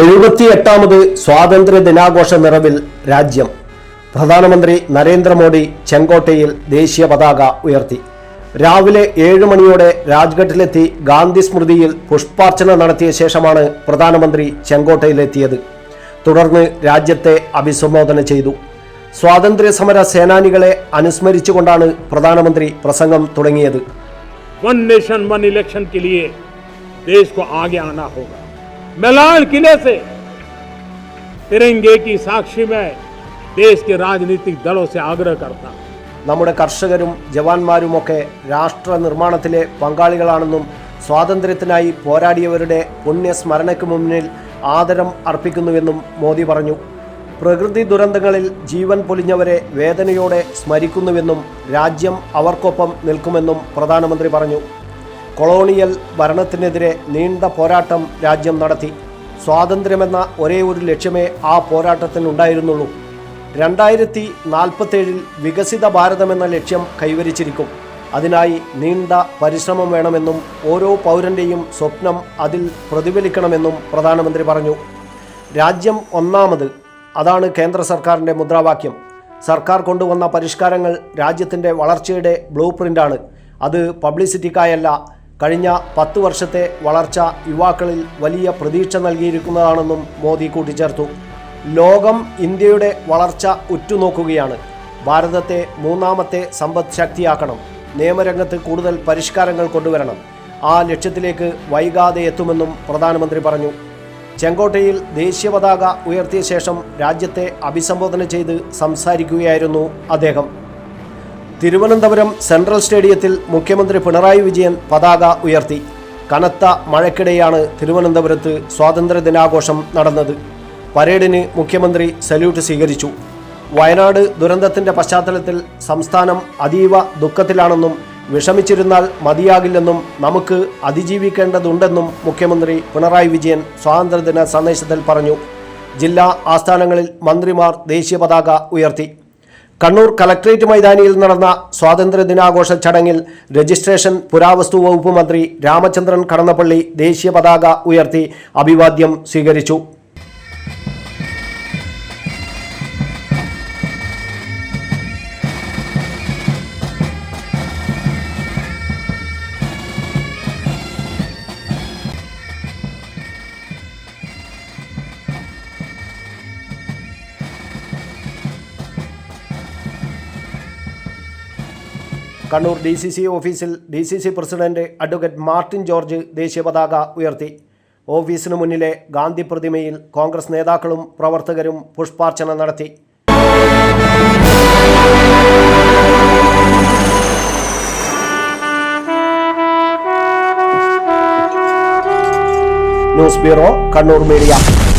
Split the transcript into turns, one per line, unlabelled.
എട്ടാമത് സ്വാതന്ത്ര്യ ദിനാഘോഷ നിറവിൽ രാജ്യം പ്രധാനമന്ത്രി നരേന്ദ്രമോദി ചെങ്കോട്ടയിൽ ദേശീയ പതാക ഉയർത്തി രാവിലെ ഏഴ് മണിയോടെ രാജ്ഘട്ടിലെത്തി ഗാന്ധി സ്മൃതിയിൽ പുഷ്പാർച്ചന നടത്തിയ ശേഷമാണ് പ്രധാനമന്ത്രി ചെങ്കോട്ടയിലെത്തിയത് തുടർന്ന് രാജ്യത്തെ അഭിസംബോധന ചെയ്തു സ്വാതന്ത്ര്യ സമര സേനാനികളെ അനുസ്മരിച്ചുകൊണ്ടാണ് പ്രധാനമന്ത്രി പ്രസംഗം തുടങ്ങിയത്
വൺ നേഷൻ വൺ ഇലക്ഷൻ ദേശ് ആകെ ആണ് ഹോഗാ मैं किले से तिरंगे की साक्षी में देश के राजनीतिक दलों से आग्रह करता
നമ്മുടെ കർഷകരും ജവാന്മാരുമൊക്കെ രാഷ്ട്ര നിർമ്മാണത്തിലെ പങ്കാളികളാണെന്നും സ്വാതന്ത്ര്യത്തിനായി പോരാടിയവരുടെ പുണ്യസ്മരണയ്ക്ക് മുന്നിൽ ആദരം അർപ്പിക്കുന്നുവെന്നും മോദി പറഞ്ഞു പ്രകൃതി ദുരന്തങ്ങളിൽ ജീവൻ പൊലിഞ്ഞവരെ വേദനയോടെ സ്മരിക്കുന്നുവെന്നും രാജ്യം അവർക്കൊപ്പം നിൽക്കുമെന്നും പ്രധാനമന്ത്രി പറഞ്ഞു കൊളോണിയൽ ഭരണത്തിനെതിരെ നീണ്ട പോരാട്ടം രാജ്യം നടത്തി സ്വാതന്ത്ര്യമെന്ന ഒരേ ഒരു ലക്ഷ്യമേ ആ പോരാട്ടത്തിനുണ്ടായിരുന്നുള്ളൂ രണ്ടായിരത്തി നാൽപ്പത്തേഴിൽ വികസിത ഭാരതമെന്ന ലക്ഷ്യം കൈവരിച്ചിരിക്കും അതിനായി നീണ്ട പരിശ്രമം വേണമെന്നും ഓരോ പൗരൻ്റെയും സ്വപ്നം അതിൽ പ്രതിഫലിക്കണമെന്നും പ്രധാനമന്ത്രി പറഞ്ഞു രാജ്യം ഒന്നാമത് അതാണ് കേന്ദ്ര സർക്കാരിൻ്റെ മുദ്രാവാക്യം സർക്കാർ കൊണ്ടുവന്ന പരിഷ്കാരങ്ങൾ രാജ്യത്തിൻ്റെ വളർച്ചയുടെ ബ്ലൂ പ്രിൻ്റാണ് അത് പബ്ലിസിറ്റിക്കായല്ല കഴിഞ്ഞ പത്തു വർഷത്തെ വളർച്ച യുവാക്കളിൽ വലിയ പ്രതീക്ഷ നൽകിയിരിക്കുന്നതാണെന്നും മോദി കൂട്ടിച്ചേർത്തു ലോകം ഇന്ത്യയുടെ വളർച്ച ഉറ്റുനോക്കുകയാണ് ഭാരതത്തെ മൂന്നാമത്തെ സമ്പദ് ശക്തിയാക്കണം നിയമരംഗത്ത് കൂടുതൽ പരിഷ്കാരങ്ങൾ കൊണ്ടുവരണം ആ ലക്ഷ്യത്തിലേക്ക് വൈകാതെ എത്തുമെന്നും പ്രധാനമന്ത്രി പറഞ്ഞു ചെങ്കോട്ടയിൽ ദേശീയ പതാക ഉയർത്തിയ ശേഷം രാജ്യത്തെ അഭിസംബോധന ചെയ്ത് സംസാരിക്കുകയായിരുന്നു അദ്ദേഹം തിരുവനന്തപുരം സെൻട്രൽ സ്റ്റേഡിയത്തിൽ മുഖ്യമന്ത്രി പിണറായി വിജയൻ പതാക ഉയർത്തി കനത്ത മഴയ്ക്കിടെയാണ് തിരുവനന്തപുരത്ത് ദിനാഘോഷം നടന്നത് പരേഡിന് മുഖ്യമന്ത്രി സല്യൂട്ട് സ്വീകരിച്ചു വയനാട് ദുരന്തത്തിൻ്റെ പശ്ചാത്തലത്തിൽ സംസ്ഥാനം അതീവ ദുഃഖത്തിലാണെന്നും വിഷമിച്ചിരുന്നാൽ മതിയാകില്ലെന്നും നമുക്ക് അതിജീവിക്കേണ്ടതുണ്ടെന്നും മുഖ്യമന്ത്രി പിണറായി വിജയൻ സ്വാതന്ത്ര്യദിന സന്ദേശത്തിൽ പറഞ്ഞു ജില്ലാ ആസ്ഥാനങ്ങളിൽ മന്ത്രിമാർ ദേശീയ പതാക ഉയർത്തി കണ്ണൂർ കലക്ട്രേറ്റ് മൈതാനിയിൽ നടന്ന സ്വാതന്ത്ര്യ ദിനാഘോഷ ചടങ്ങിൽ രജിസ്ട്രേഷൻ പുരാവസ്തു വകുപ്പ് മന്ത്രി രാമചന്ദ്രൻ കടന്നപ്പള്ളി ദേശീയ പതാക ഉയർത്തി അഭിവാദ്യം സ്വീകരിച്ചു കണ്ണൂർ ഡി സി സി ഓഫീസിൽ D C C president advocate Martin George ദേശീയ പതാക ഉയർത്തി ഓഫീസിനു മുന്നിലെ ഗാന്ധി പ്രതിമയിൽ കോൺഗ്രസ് നേതാക്കളും പ്രവർത്തകരും പുഷ്പാർച്ചന നടത്തി ന്യൂസ് ബ്യൂറോ കണ്ണൂർ മീഡിയ